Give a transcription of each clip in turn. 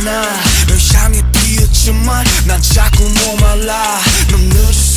않아. 널 향해 비었지만 난 자꾸 목말라. 넌 늦어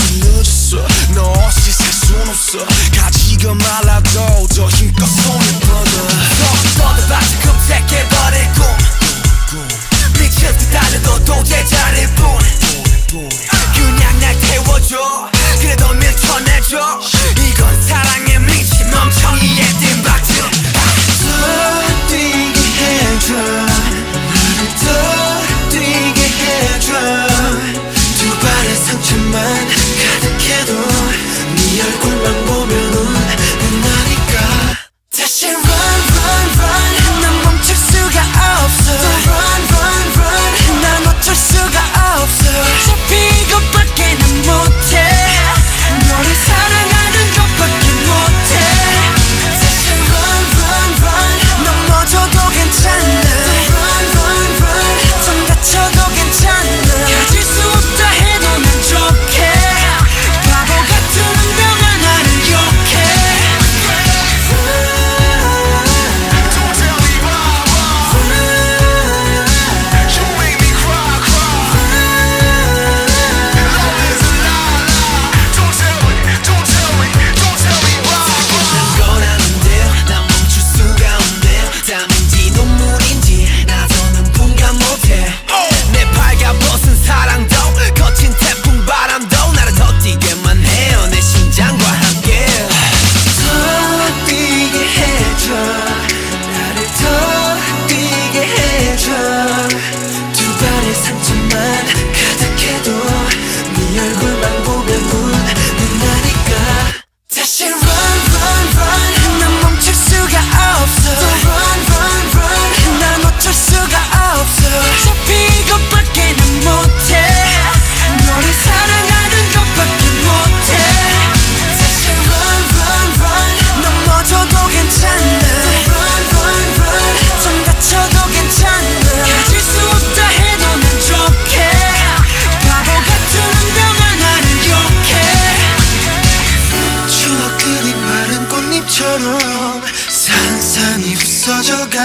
입서져가.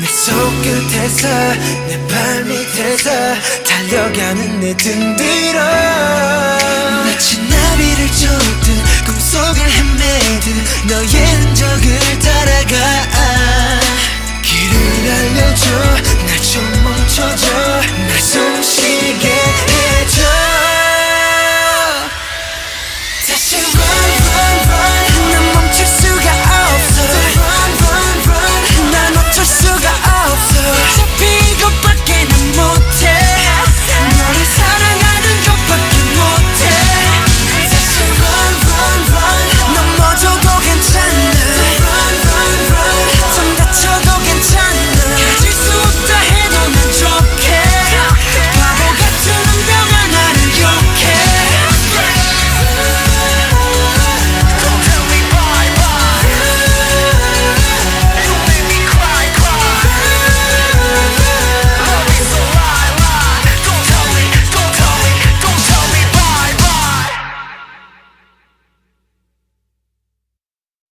내 손끝에서 내 발밑에서 달려가는 내 등들어 마치 나비를 쫓듯 꿈속을 헤매듯 너의 흔적을 다